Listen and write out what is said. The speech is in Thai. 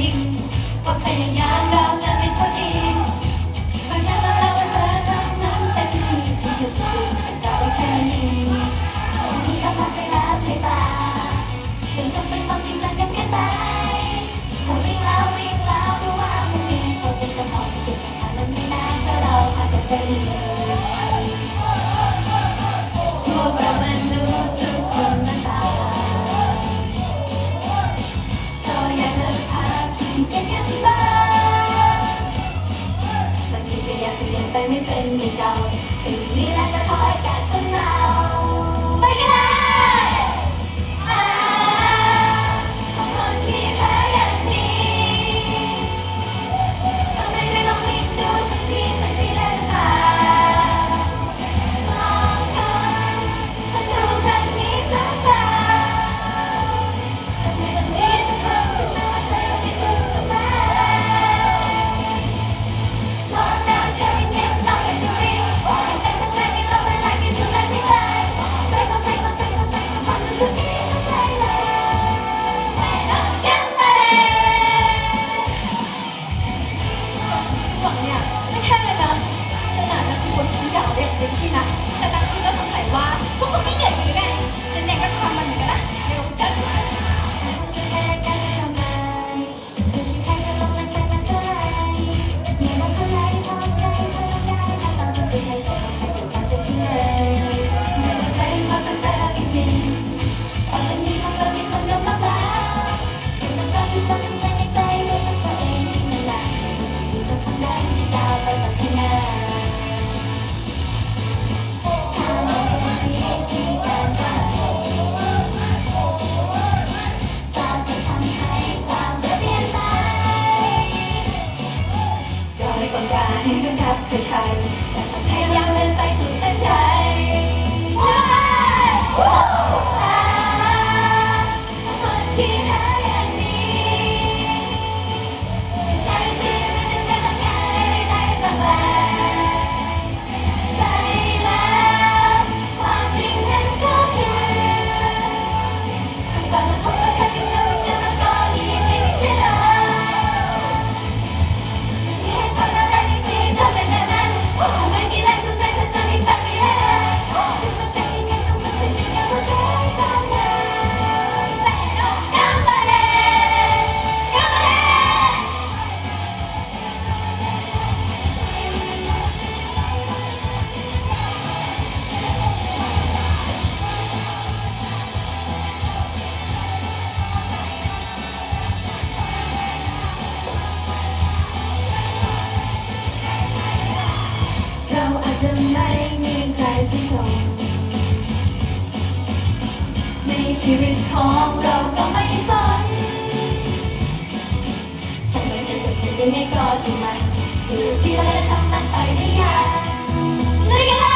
สิก็พยายามเราจะเป็นตัวเองบาฉันเราเราก็เจอทั้งนั้นเป็นทีที่จะสู้เราแค่นี้นี่ก็พอใจแล้วใช่ปะเป็นจำเป็นตองจริงจังกันแค่ไหนวิ่งแล้ววิ่งแล้วรู้ว่ามันมีคนเป็นกระหม่อชื่อแค่นั้นไม่นานจะเราพากันไป ไปไม่เป็นไม่เก่าสิ่งนี้แหละจะคอยกัดจนเราไปกันเลย has the time. จะไม่มีใครที่ทนในชีวิตของเราก็ไม่สนฉันไม่เคยจะเป็นก็ใช่ไหมหรือที่เราจะทำมันไปได้ยากเลยกัน